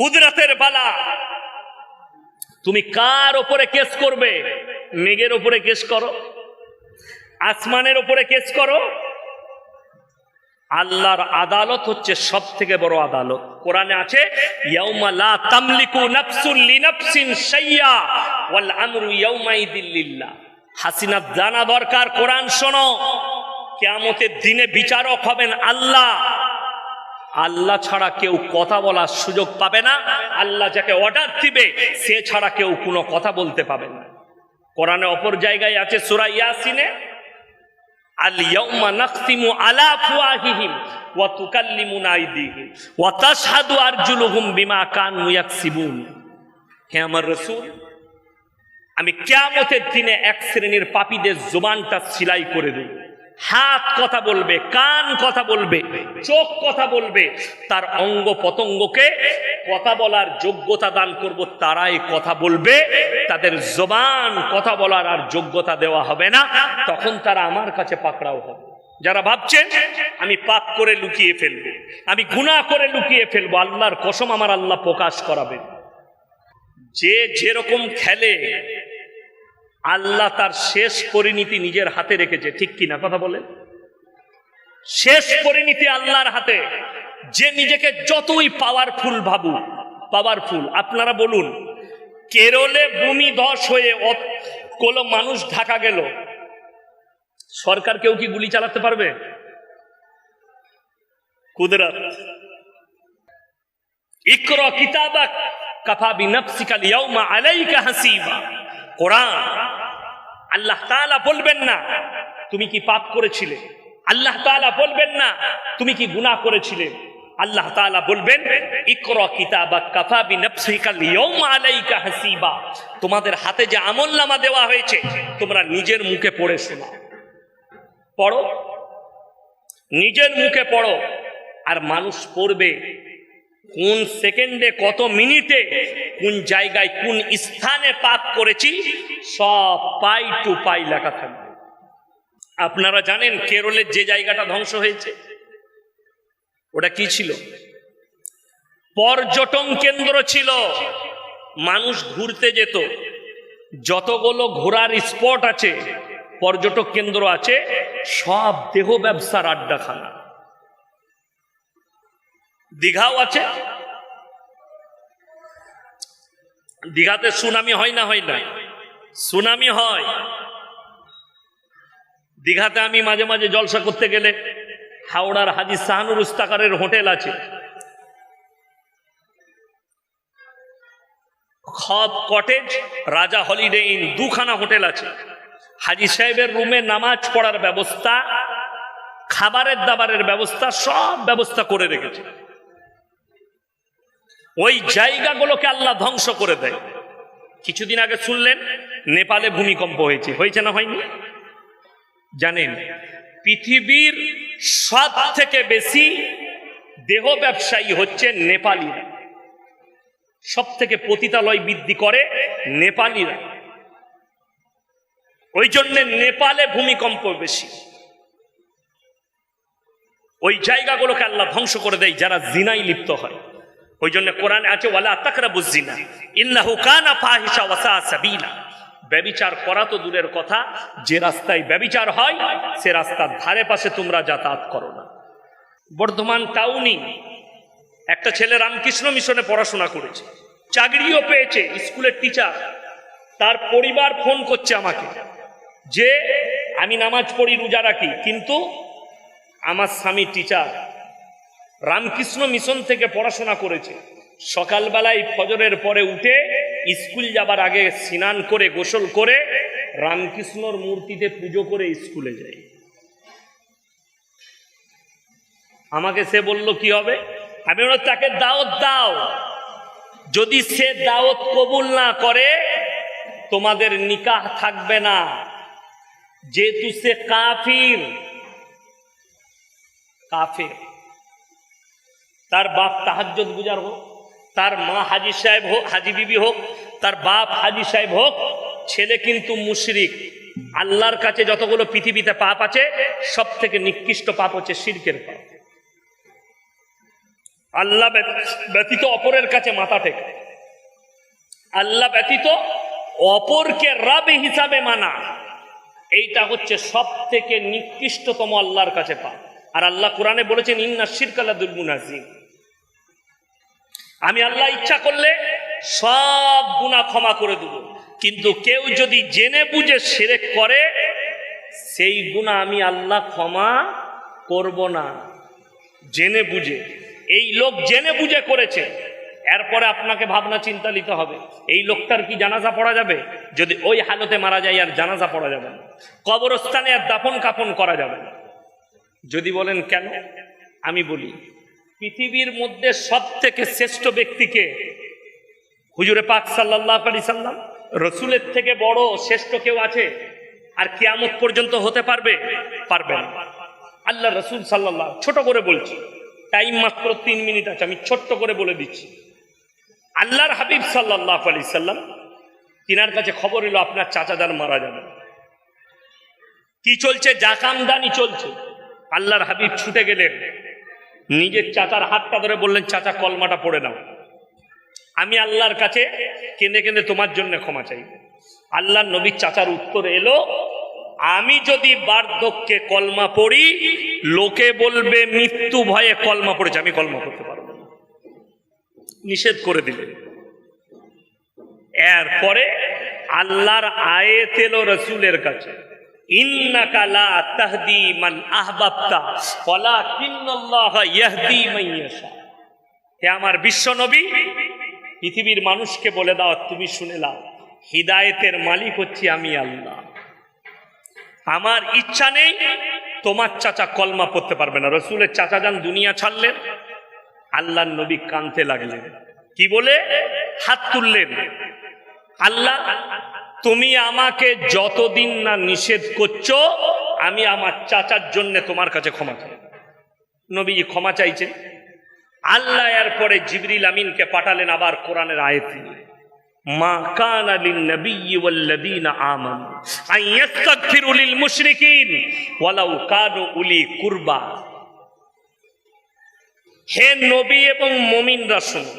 কুদরতের বালা। তুমি কার ওপরে কেস করবে? মেঘের ওপরে কেস করো? আসমানের ওপরে কেস করো? আল্লাহর আদালত হচ্ছে সব থেকে বড় আদালত। কোরআনে আছে হাসিনা জানা দরকার, কোরআন শোনো। কিয়ামতের দিনে বিচারক হবেন আল্লাহ। আল্লাহ ছাড়া কেউ কথা বলার সুযোগ পাবে না। আল্লাহ যাকে অর্ডার দিবে, সে ছাড়া কেউ কোনো কথা বলতে পাবে না। কোরআনে অপর জায়গায় আছে সুরা ইয়াসিনে ওয়া ওয়া হে আমার আমি কিয়ামতের দিনে এক শ্রেণির পাপীদের জোবানটা সিলাই করে দেব। হাত কথা বলবে, কান কথা বলবে, চোখ কথা বলবে, তার অঙ্গ পতঙ্গকে কথা বলার যোগ্যতা দান করব, তারাই কথা বলবে, তাদের জবান কথা বলার আর যোগ্যতা দেওয়া হবে না, তখন তারা আমার কাছে পাকড়াও হবে। যারা ভাবছেন, আমি পাপ করে লুকিয়ে ফেলব, আমি গুনাহ করে লুকিয়ে ফেলব, আল্লাহর কসম আমার আল্লাহ প্রকাশ করাবেন। যে যেরকম খেলে আল্লাহ তার শেষ পরিণতি নিজের হাতে রেখেছে, ঠিক কিনা কথা বলেন? শেষ পরিণতি আল্লাহর হাতে, যে নিজেকে যতই পাওয়ারফুল ভাবু পাওয়ারফুল আপনারা বলুন, কেরলে ভূমি ধস হয়ে কোনো মানুষ ঢাকা গেল, সরকার কেউ কি গুলি চালাতে পারবে? কুদরত। ইকরা কিতাবাক কাফা বিনাফসিকা লিয়াউমা আলাইকা হাসিবা। কোরআন আল্লাহ তাআলা বলবেন না, তুমি কি পাপ করেছিলে? আল্লাহ তাআলা বলবেন না, তুমি কি গুনাহ করেছিলে? আল্লাহ তাআলা বলবেন, ইকরা কিতাবাক তোমাদের হাতে যে আমলনামা দেওয়া হয়েছে, তোমরা নিজের মুখে পড়ে শোনা। পড়ো। নিজের মুখে পড়ো। আর মানুষ পড়বে কোন সেকেন্ডে কত মিনিটে কোন জায়গায় কোন স্থানে পাপ করেছি, সব পাই টু পাই লেখা থাকবে। আপনারা জানেন কেরলের যে জায়গাটা ধ্বংস হয়েছে? ওটা কি ছিল? পর্যটন কেন্দ্র ছিল। মানুষ ঘুরতে যেত। যতগুলো ঘোরার স্পট আছে, পর্যটক কেন্দ্র আছে, সব দেহ ব্যবসার আড্ডাখানা। দীঘাও আছে। দীঘাতে সুনামি হয় না হয় না? সুনামি হয়। দীঘাতে আমি মাঝে মাঝে জলসা করতে গেলে হাওড়ার হাজি শাহানুর উস্তাকারের হোটেল আছে। খব কটেজ, রাজা হলিডে ইন দুখানা হোটেল আছে। হাজি সাহেবের রুমে নামাজ পড়ার ব্যবস্থা, খাবারের দাবারের ব্যবস্থা, সব ব্যবস্থা করে রেখেছে। ওই জায়গাগুলোকে আল্লাহ ধ্বংস করে দেয়। কিছুদিন আগে শুনলেন, নেপালে ভূমিকম্প হয়েছে। হয়েছে না হয়নি? জানেন, পৃথিবীর সব থেকে বেশি দেহ ব্যবসায়ী হচ্ছে নেপালিরা। সব থেকে পতিতালয় বৃদ্ধি করে নেপালিরা। ওই জন্য নেপালে ভূমিকম্প বেশি। ওই জায়গাগুলোকে আল্লাহ ধ্বংস করে দেয় যারা জিনাই লিপ্ত হয়। ওই জন্য কোরআনে আছে, ওয়ালা তাকরাবুজ জিনা, ইন্নাহু কানা ফাহিশা ওয়া সাআ সাবিলা। ব্যবিচার করা তো দূরের কথা, যে রাস্তায় ব্যবিচার হয়, সে রাস্তার ধারে পাশে তোমরা যাতায়াত করো না। বর্ধমান টাউনি একটা ছেলে রামকৃষ্ণ মিশনে পড়াশোনা করেছে, চাকরিও পেয়েছে, স্কুলের টিচার। তার পরিবার ফোন করছে আমাকে যে, আমি নামাজ পড়ি, রোজা রাখি, কিন্তু আমার স্বামী টিচার রামকৃষ্ণ মিশন থেকে পড়াশোনা করেছে। সকালবেলায় ফজরের পরে উঠে স্কুল যাবার আগে স্নান করে, গোসল করে রামকৃষ্ণর মূর্তিতে পুজো করে স্কুলে যায়। আমাকে সে বলল, কি হবে? আমি তাকে দাওয়াত দাও। যদি সে দাওয়াত কবুল না করে, তোমাদের নিকাহ থাকবে না। যেহেতু সে কাফির, কাফের। তার বাপ তাহাজ্জত গুজার হোক, তার মা হাজি সাহেব হোক, হাজি বিবি হোক, তার বাপ হাজি সাহেব হোক, ছেলে কিন্তু মুশরিক। আল্লাহর কাছে যতগুলো পৃথিবীতে পাপ আছে সব থেকে নিকৃষ্ট পাপ হচ্ছে শিরকের পাপ। আল্লাহ ব্যত- ব্যতীত অপরের কাছে মাথা টেকা। আল্লাহ ব্যতীত অপরকে রাবে হিসাবে মানা। এইটা হচ্ছে সব থেকে নিকৃষ্টতম আল্লাহর কাছে পাপ। আর আল্লাহ কোরআনে বলেছেন, ইন্না শিরকালাদুল মুনাজিম আমি আল্লাহ ইচ্ছা করলে সব গুণা ক্ষমা করে দেব। কিন্তু কেউ যদি জেনে বুঝে সেরেক করে, সেই গুণা আমি আল্লাহ ক্ষমা করব না। জেনে বুঝে। এই লোক জেনে বুঝে করেছে। এরপরে আপনাকে ভাবনা চিন্তা নিতে হবে। এই লোকটার কি জানাজা পড়া যাবে? যদি ওই হালতে মারা যায়, আর জানাজা পড়া যাবে না। কবরস্থানে আর দাফন কাফন করা যাবে না। যদি বলেন কেন? আমি বলি পৃথিবীর মধ্যে সব থেকে শ্রেষ্ঠ ব্যক্তিকে হুজুরে পাক সাল্লাহ আলি সাল্লাম। রসুলের থেকে বড় শ্রেষ্ঠ কেউ আছে? আর কিয়ামত পর্যন্ত হতে পারবে? পারবে না। আল্লাহ রসুল সাল্লাহ ছোট করে বলছি। টাইম মাত্র তিন মিনিট আছে, আমি ছোট্ট করে বলে দিচ্ছি। আল্লাহর হাবিব সাল্লাহ আলি সাল্লাম, তিনার কাছে খবর এলো, আপনার চাচাদার মারা যাবে। কি চলছে? জাকামদানি চলছে। আল্লাহর হাবিব ছুটে গেলেন। নিজের চাচার হাতটা ধরে বললেন, চাচা, কলমাটা পড়ে নাও। আমি আল্লাহর কাছে কেঁদে কেঁদে তোমার জন্য ক্ষমা চাই। আল্লাহর নবীর চাচার উত্তর এলো, আমি যদি বার্ধক্যে কলমা পড়ি, লোকে বলবে মৃত্যু ভয়ে কলমা পড়েছে, আমি কলমা পড়তে পারব নিষেধ করে দিলেন। এরপরে আল্লাহর আয়ে এলো রসুলের কাছে। আমার বিশ্ব নবী, পৃথিবীর মানুষকে বলে দাও, তুমি শুনে নাও, হিদায়েতের মালিক হচ্ছি আমি আল্লাহ। আমার ইচ্ছা নেই, তোমার চাচা কলমা পড়তে পারবে না। রসুলের চাচা যান দুনিয়া ছাড়লেন, আল্লাহর নবী কানতে লাগলেন। কি বলে? হাত তুললেন। আল্লাহ তুমি আমাকে যতদিন না নিষেধ করছ, আমি আমার চাচার জন্য তোমার কাছে ক্ষমা চাই। নবী ক্ষমা চাইছেন আল্লাহ এরপরে জিবরিল আমিনকে পাঠালেন আবার কোরআনের আয়াত। মা কানা লিন-নাবিয়্যি ওয়াল্লাযীনা আমানু আন ইস্তাগফিরু লিল মুশরিকিন ওয়ালাউ কানু উলি কুরবা। হে নবী এবং মুমিনরা শুনুন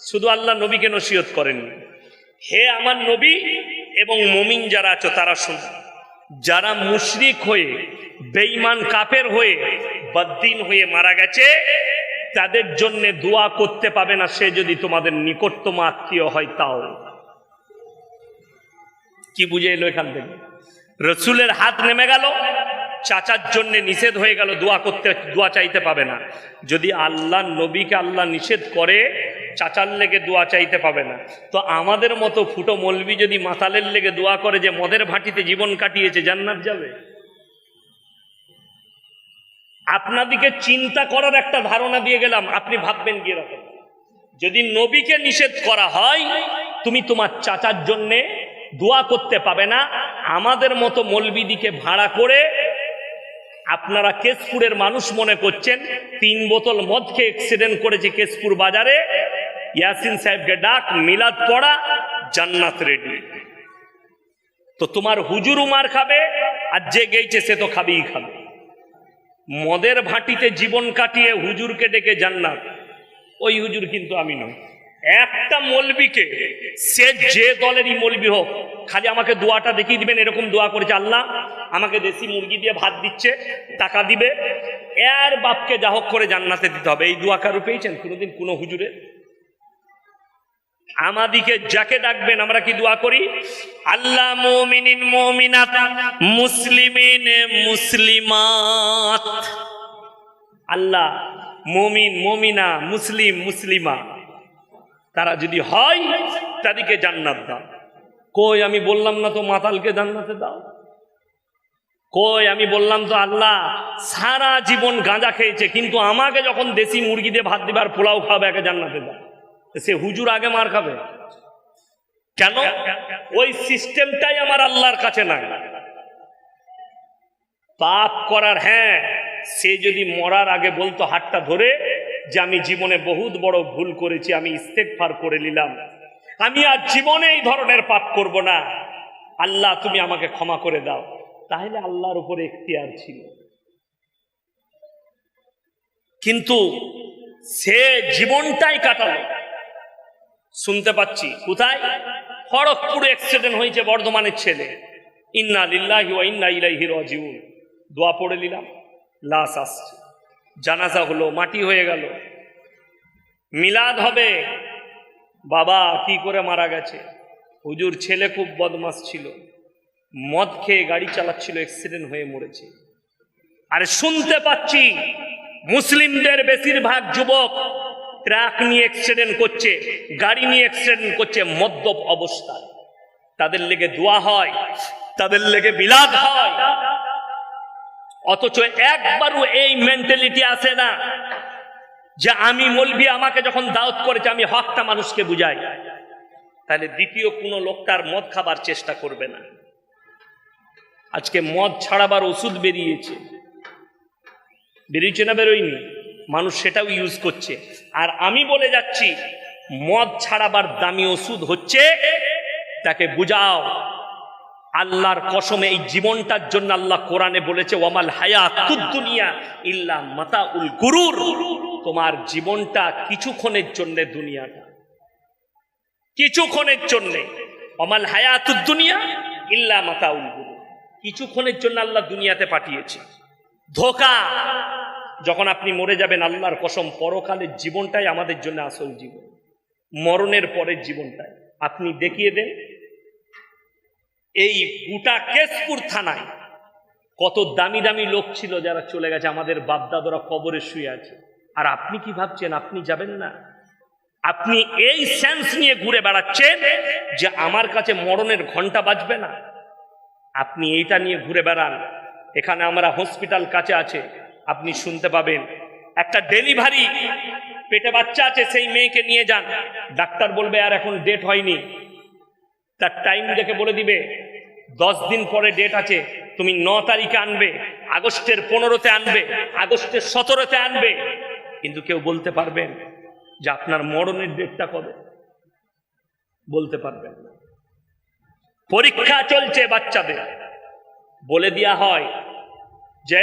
শুধু আল্লাহ নবীকে নসিহত করেননি। হে আমার নবী এবং মমিন যারা আছো, তারা শুন। যারা মুশরিক হয়ে, বেঈমান কাপের হয়ে, বদ্দিন হয়ে মারা গেছে, তাদের জন্যে দোয়া করতে পাবে না সে যদি তোমাদের নিকটতম আত্মীয় হয় তাও। কি বুঝে এলো এখান থেকে? রসুলের হাত নেমে গেল। চাচার জন্যে নিষেধ হয়ে গেল, দোয়া করতে, দোয়া চাইতে পাবে না। যদি আল্লাহ, নবীকে আল্লাহ নিষেধ করে, চাচার লেগে দোয়া চাইতে পাবে না। তো আমাদের মতো ফুটো মলবি যদি মাতালের লেগে দোয়া করে যে মদের ভাটিতে জীবন কাটিয়েছে, জান্নাত যাবে? আপনাদিকে চিন্তা করার একটা ধারণা দিয়ে গেলাম, আপনি ভাববেন কি রকম যদি নবীকে নিষেধ করা হয়, তুমি তোমার চাচার জন্যে দোয়া করতে পাবে না, আমাদের মতো মলবিদিকে ভাড়া করে আপনারা কেশপুরের মানুষ মনে করছেন, তিন বোতল মদ খেয়ে অ্যাক্সিডেন্ট করেছে কেশপুর বাজারে। ইয়াসিন সাহেবকে ডাক, মিলাদ পড়া, জান্নাত রেডি তো তোমার হুজুর উমার খাবে, আর যে গেইছে সে তো খাবেই খাবে। মদের ভাটিতে জীবন কাটিয়ে হুজুরকে ডেকে জান্নাত। ওই হুজুর কিন্তু আমি নই। একটা মলবিকে, সে যে দলেরই মলবি হোক, খালি আমাকে দোয়াটা দেখিয়ে দিবেন, এরকম দোয়া করেছে আল্লাহ। আমাকে দেশি মুরগি দিয়ে ভাত দিচ্ছে, টাকা দিবে। এর বাপকে যা হোক করে জান্নাতে দিতে হবে। এই দোয়া কারু পেয়েছেন? কোনোদিন কোনো হুজুরে আমাদিকে যাকে ডাকবেন, আমরা কি দোয়া করি? আল্লাহ মুসলিমিন মুসলিমাত। আল্লাহ মুমিন মুমিনা, মুসলিম মুসলিমা তারা যদি হয়, তাদেরকে জান্নাত দাও। কই আমি বললাম না তো মাতালকে জান্নাতে দাও? কই আমি বললাম তো আল্লাহ, সারা জীবন গাঁজা খেয়েছে, কিন্তু আমাকে যখন দেশি মুরগি দিয়ে ভাত দিবার পোলাও খাবে একে জান্নাতে দাও। সে হুজুর আগে মার খাবে। কেন? ওই সিস্টেমটাই আমার আল্লাহর কাছে নাই। পাপ করার হ্যাঁ সে যদি মরার আগে বলতো হাতটা ধরে যে আমি জীবনে বহুত বড় ভুল করেছি, আমি ইস্তেকফার করে নিলাম। আমি আর জীবনে এই ধরনের পাপ করব না। আল্লাহ, তুমি আমাকে ক্ষমা করে দাও। তাহলে আল্লাহর উপরে এখতিয়ার ছিল। কিন্তু সে জীবনটাই কাটালো। শুনতে পাচ্ছি, কোথায়? খড়গপুরে অ্যাক্সিডেন্ট হয়েছে বর্ধমানের ছেলে। ইন্না লিল্লাহি ওয়া ইন্না ইলাইহি রাজিউন। দোয়া পড়ে নিলাম, লাশ আসছে। জানাজা হলো, মাটি হয়ে গেল। মিলাদ হবে। বাবা কি করে মারা গেছে? হুজুর, ছেলে খুব বদমাস ছিল। মদ খেয়ে গাড়ি চালাচ্ছিল অ্যাক্সিডেন্ট হয়ে মরেছে। আরে শুনতে পাচ্ছি, মুসলিমদের বেশিরভাগ যুবক ট্রাক নিয়ে অ্যাক্সিডেন্ট করছে, গাড়ি নিয়ে অ্যাক্সিডেন্ট করছে, মদ্যপ অবস্থায়। তাদের লেগে দোয়া হয়, তাদের লেগে বিলাদ হয়। অথচ একবারও এই মেন্টালিটি আসে না যে আমি মলবি আমাকে যখন দাওয়াত করেছে, আমি হকটা মানুষকে বুঝাই। তাহলে দ্বিতীয় কোনো লোকটার মদ খাবার চেষ্টা করবে না। আজকে মদ ছাড়াবার ওষুধ বেরিয়েছে। বেরিয়েছে না বেরোয়নি? মানুষ সেটাও ইউজ করছে। আর আমি বলে যাচ্ছি, মদ ছাড়াবার দামি ওষুধ হচ্ছে, তাকে বুঝাও। আল্লাহর কসমে এই জীবনটার জন্য আল্লাহ কোরআনে বলেছে, ওয়ামাল হায়াত দুনিয়া ইল্লা মাতা উল গুরুর। তোমার জীবনটা কিছুক্ষণের জন্য দুনিয়াটা। কিছুক্ষণের জন্য। অমাল হায়াত দুনিয়া ইল্লা মাতা উল গুরুর কিছুক্ষণের জন্য আল্লাহ দুনিয়াতে পাঠিয়েছে। ধোকা! যখন আপনি মরে যাবেন, আল্লাহর কসম, পরকালের জীবনটাই আমাদের জন্য আসল জীবন। মরণের পরের জীবনটাই। আপনি দেখিয়ে দেন এই গোটা কেশপুর থানায় কত দামি দামি লোক ছিল যারা চলে গেছে, আমাদের বাপদাদরা কবরে শুয়ে আছে। আর আপনি কি ভাবছেন? আপনি যাবেন না? আপনি এই সেন্স নিয়ে ঘুরে বেড়াচ্ছেন যে আমার কাছে মরণের ঘণ্টা বাজবে না। আপনি এইটা নিয়ে ঘুরে বেড়ান। এখানে আমরা হসপিটাল কাছে আছে। আপনি শুনতে পাবেন। একটা ডেলিভারি পেটে বাচ্চা আছে, সেই মেয়েকে নিয়ে যান। ডাক্তার বলবে, আর এখন ডেট হয়নি। তার টাইম দেখে বলে দিবে দশ দিন পরে ডেট আছে, তুমি ন তারিখে আনবে, আগস্টের পনেরোতে আনবে, আগস্টের সতেরোতে আনবে। কিন্তু কেউ বলতে পারবেন যে আপনার মরণের ডেটটা কবে। বলতে পারবেন পরীক্ষা চলছে বাচ্চাদের। বলে দেওয়া হয় যে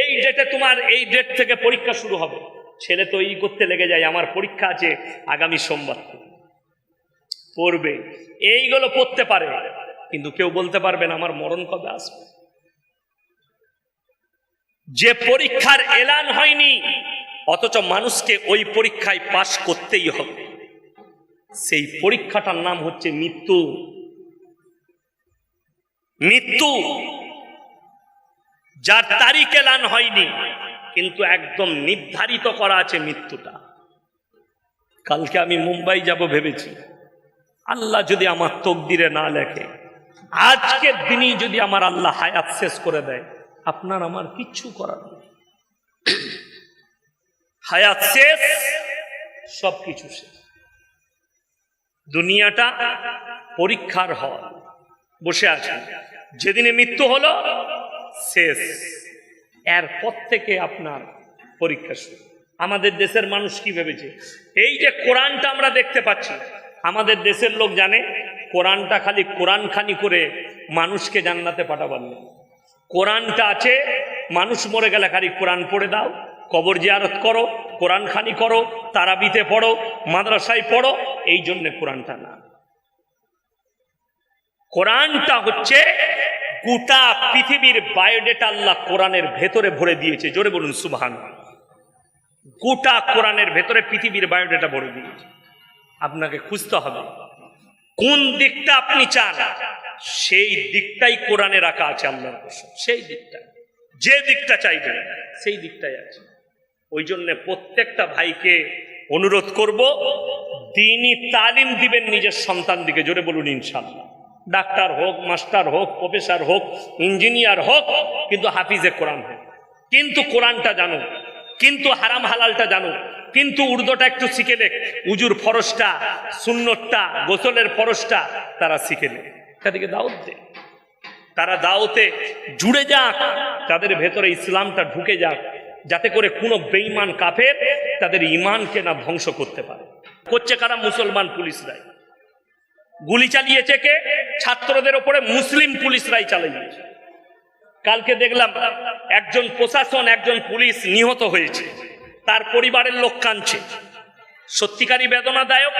এই ডেটে তোমার এই ডেট থেকে পরীক্ষা শুরু হবে। ছেলে তো এই করতে লেগে যায়, আমার পরীক্ষা আছে আগামী সোমবার পড়বে। এইগুলো পড়তে পারে। কিন্তু কেউ বলতে পারবেন আমার মরণ কবে আসবে। যে পরীক্ষার এলান হয়নি, অথচ মানুষকে ওই পরীক্ষায় পাশ করতেই হবে। সেই পরীক্ষাটার নাম হচ্ছে মৃত্যু। মৃত্যু। যার তারিখ এলান হয়নি, কিন্তু একদম নির্ধারিত করা আছে মৃত্যুটা। কালকে আমি মুম্বাই যাব ভেবেছি। আল্লাহ যদি আমার তকদিরে না লেখে আজকের দিনই যদি আমার আল্লাহ হায়াত শেষ করে দেয়, আপনার আমার কিচ্ছু করার নেই। হায়াত শেষ সব কিছু শেষ। দুনিয়াটা পরীক্ষার হল। বসে আছেন। যেদিনে মৃত্যু হলো, শেষ। এরপর থেকে আপনার পরীক্ষা শুরু। আমাদের দেশের মানুষ কি ভেবেছে? এই যে কোরআনটা আমরা দেখতে পাচ্ছি আমাদের দেশের লোক জানে, কোরআনটা খালি কোরআন খানি করে মানুষকে জান্নাতে পাঠাবার নেই কোরআনটা আছে, মানুষ মরে গেলে খালি কোরআন পড়ে দাও, কবর জিয়ারত করো কোরআন খানি করো, তারাবিতে পড়ো, মাদ্রাসায় পড়ো, এই জন্যে কোরআনটা না। কোরআনটা হচ্ছে গোটা পৃথিবীর বায়োডেটা আল্লাহ কোরআনের ভেতরে ভরে দিয়েছে, জোরে বলুন সুবহান গোটা কোরআনের ভেতরে পৃথিবীর বায়োডেটা ভরে দিয়েছে। আপনাকে খুঁজতে হবে। কোন দিকটা আপনি চান? সেই দিকটাই কোরআনে রাখা আছে কসম। সেই দিকটা। যে দিকটা চাইবেন সেই দিকটাই আছে। ওই জন্য প্রত্যেকটা ভাইকে অনুরোধ করব, দিনই তালিম দিবেন নিজের সন্তান দিকে। জোরে বলুন ইনশাল্লাহ ডাক্তার হোক, মাস্টার হোক, প্রফেসর হোক, ইঞ্জিনিয়ার হোক, কিন্তু হাফিজে কোরআন হোক। কিন্তু কোরআনটা জানো কিন্তু হারাম হালালটা জানো কিন্তু উর্দুটা একটু শিখে নে উজুর ফরসটা, সুন্নতটা, গোসলের ফরসটা তারা শিখে নে তাদেরকে দাওয়াত দে। তারা দাওতে জুড়ে যাক, তাদের ভেতরে ইসলামটা ঢুকে যাক, যাতে করে কোনো বেঈমান কাফের তাদের ইমানকে না ধ্বংস করতে পারে। করছে কারা? মুসলমান পুলিশরাই। গুলি চালিয়েছে কে? ছাত্রদের ওপরে মুসলিম পুলিশরাই চালিয়েছে। কালকে দেখলাম একজন প্রশাসন, একজন পুলিশ নিহত হয়েছে। তার পরিবারের লোক কাঁদছে। সত্যিকারই বেদনাদায়ক।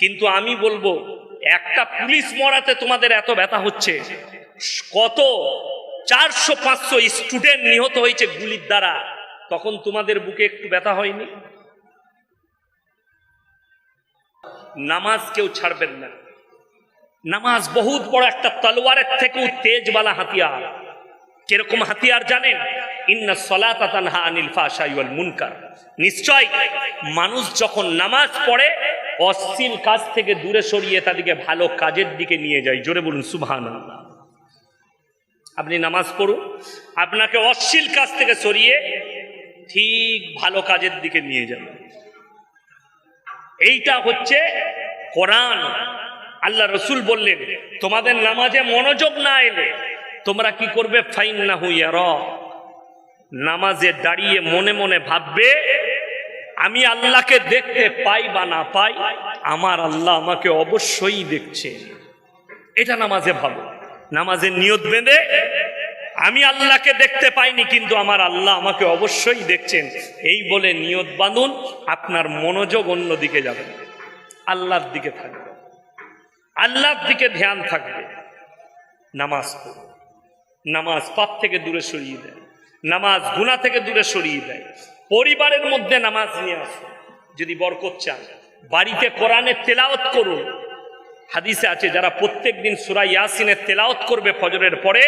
কিন্তু আমি বলব, একটা পুলিশ মরাতে তোমাদের এত ব্যথা হচ্ছে। কত? চারশো, পাঁচশো স্টুডেন্ট নিহত হয়েছে গুলির দ্বারা। তখন তোমাদের বুকে একটু ব্যথা হয়নি? নামাজ কেউ ছাড়বেন না। নামাজ বহুত বড় একটা তলোয়ারের থেকেও তেজওয়ালা হাতিয়ার। কীরকম হাতিয়ার জানেন? ইন্না সলাতা তানহা আনিল ফাহশাই ওয়াল মুনকার। নিশ্চয় মানুষ যখন নামাজ পড়ে, অশ্লীল কাজ থেকে দূরে সরিয়ে তাদেরকে ভালো কাজের দিকে নিয়ে যায়। জোরে বলুন, সুবহানাল্লাহ। আপনি নামাজ পড়ুন, আপনাকে অশ্লীল কাজ থেকে সরিয়ে ঠিক ভালো কাজের দিকে নিয়ে যাবে এইটা হচ্ছে কোরআন। আল্লাহ রসুল বললেন, তোমাদের নামাজে মনোযোগ না এলে তোমরা কি করবে? ফাইন না হইয়া র নামাজে দাঁড়িয়ে মনে মনে ভাববে, আমি আল্লাহকে দেখতে পাই বা না পাই, আমার আল্লাহ আমাকে অবশ্যই দেখছে। এটা নামাজে ভাবো নামাজের নিয়ত বেঁধে, আমি আল্লাহকে দেখতে পাইনি, কিন্তু আমার আল্লাহ আমাকে অবশ্যই দেখছেন। এই বলে নিয়ত বাঁধুন, আপনার মনোযোগ অন্যদিকে যাবে। আল্লাহর দিকে থাকবে। আল্লাহর দিকে ধ্যান থাকবে। নামাজ পড়ুন। নামাজ পাপ থেকে দূরে সরিয়ে দেয়। নামাজ গুণা থেকে দূরে সরিয়ে দেয়। পরিবারের মধ্যে নামাজ নিয়ে আসুন যদি বরকত চান। বাড়িতে কোরআনে তেলাওত করুন হাদিসে আছে, যারা প্রত্যেক দিন সুরা ইয়াসিনের তেলাওত করবে ফজরের পরে,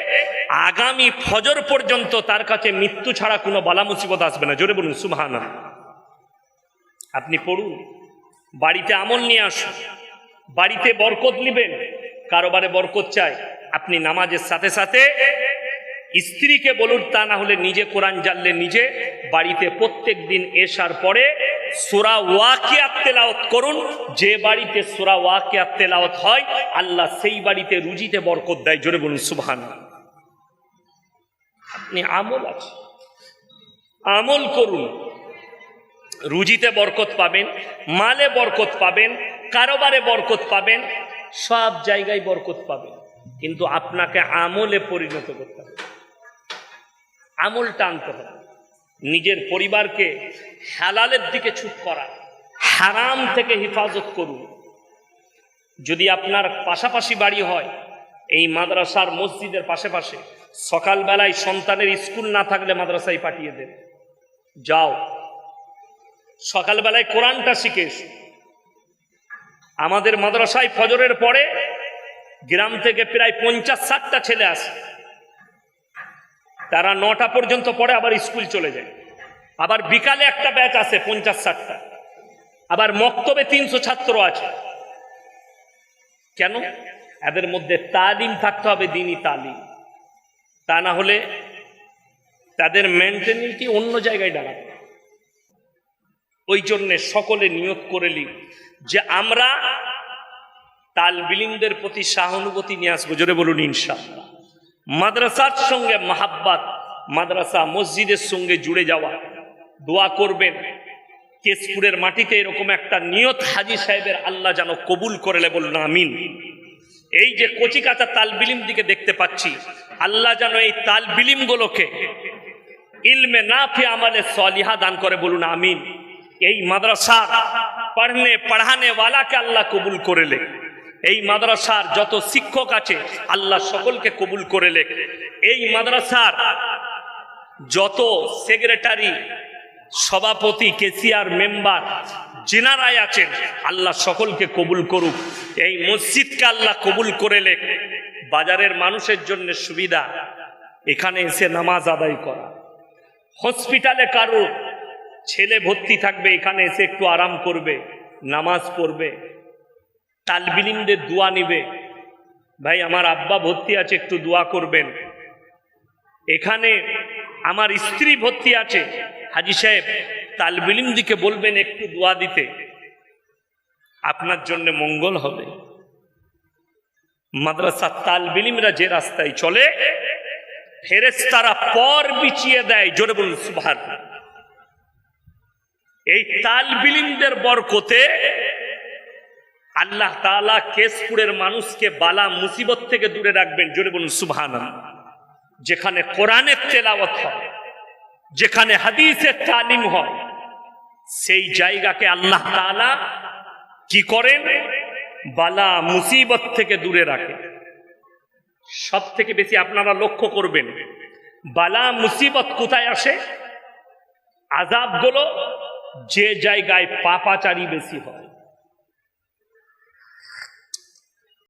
আগামী ফজর পর্যন্ত তার কাছে মৃত্যু ছাড়া কোনো বালা মুসিবত আসবে না। জোরে বলুন সুবহানা আপনি পড়ুন। বাড়িতে আমল নিয়ে আসুন। বাড়িতে বরকত নিবেন। কারোবারে বরকত চাই। আপনি নামাজের সাথে সাথে স্ত্রীকে বলুন, তা না হলে নিজে কোরআন জানলে নিজে। বাড়িতে প্রত্যেক দিন এসার পরে সোরা ওয়াকিয়াত তেলাওত করুন। যে বাড়িতে সোরা ওয়াকিয়াত তেলাওত হয়, আল্লাহ সেই বাড়িতে রুজিতে বরকত দেয়। জোরে বলুন সুবহান আপনি আমল আছে। আমল করুন। রুজিতে বরকত পাবেন, মালে বরকত পাবেন, কারোবারে বরকত পাবেন, সব জায়গায় বরকত পাবেন। কিন্তু আপনাকে আমলে পরিণত করতে হবে। আমলটা আনতে হবে। নিজের পরিবারকে হালালের দিকে ছুট করা, হারাম থেকে হেফাজত করুন। যদি আপনার পাশাপাশি বাড়ি হয়, এই মাদ্রাসার মসজিদের পাশে পাশে সকালবেলায় সন্তানের স্কুল না থাকলে মাদ্রাসায় পাঠিয়ে দেন। যাও, সকালবেলায় কোরআনটা শিখে এসো। আমাদের মাদ্রাসায় ফজরের পরে গ্রাম থেকে প্রায় পঞ্চাশ ষাটটা ছেলে আসে। তারা নটা পর্যন্ত পড়ে, আবার স্কুল চলে যায়। আবার বিকালে একটা ব্যাচ আছে পঞ্চাশ ষাটটা। আবার মক্তবে তিনশো ছাত্র আছে। কেন? এদের মধ্যে তালিম থাকতে হবে, দিনই তালিম। তা না হলে তাদের মেন্টালিটি অন্য জায়গায় দাঁড়াবে। ওই জন্যে সকলে নিয়োগ করে নি যে আমরা তাল তালবিলিমদের প্রতি সহানুভূতি নিয়ে আসব, জোরে বলুন, ইনশাআল্লাহ। মাদ্রাসার সঙ্গে মাহাব্বাত, মাদ্রাসা মসজিদের সঙ্গে জুড়ে যাওয়া, দোয়া করবেন। কেশপুরের মাটিতে এরকম একটা নিয়ত হাজি সাহেবের আল্লাহ যেন কবুল করেলে বলুন, আমিন। এই যে কচিকাতা তালবিলিম দিকে দেখতে পাচ্ছি, আল্লাহ যেন এই তালবিলিমগুলোকে ইলমে না ফে আমালে সলিহা দান করে বলুন, আমিন। এই মাদ্রাসা পড়নে, পড়ানে ওয়ালাকে আল্লাহ কবুল করে লে এই মাদ্রাসার যত শিক্ষক আছে, আল্লাহ সকলকে কবুল করে লেখ। এই মাদ্রাসার যত সেক্রেটারি, সভাপতি কেসিয়ার মেম্বার যিনারাই আছেন, আল্লাহ সকলকে কবুল করুক। এই মসজিদকে আল্লাহ কবুল করে লেখ। বাজারের মানুষের জন্য সুবিধা, এখানে এসে নামাজ আদায় করা। হসপিটালে কারও ছেলে ভর্তি থাকবে, এখানে এসে একটু আরাম করবে, নামাজ পড়বে। তালবিলিমদের দোয়া নিবে। ভাই, আমার আব্বা ভর্তি আছে, একটু দোয়া করবেন। এখানে আমার স্ত্রী ভর্তি আছে। হাজি সাহেব, তালবিলিম দিকে বলবেন একটু দোয়া দিতে। আপনার জন্য মঙ্গল হবে। মাদ্রাসা তালবিলিমরা যে রাস্তায় চলে ফেরেস্তারা পর বিছিয়ে দেয়, জোরে বলুন সুভার এই তালবিলিমদের বরকতে আল্লাহ তাআলা কেশপুরের মানুষকে বালা মুসিবত থেকে দূরে রাখবেন, জোরে বলুন সুবহান যেখানে কোরআনের তেলাওয়াত হয়, যেখানে হাদিসের তালিম হয়, সেই জায়গাকে আল্লাহ তাআলা কি করেন? বালা মুসিবত থেকে দূরে রাখে। সব থেকে বেশি আপনারা লক্ষ্য করবেন, বালা মুসিবত কোথায় আসে? আজাবগুলো যে জায়গায় পাপাচারী বেশি হয়।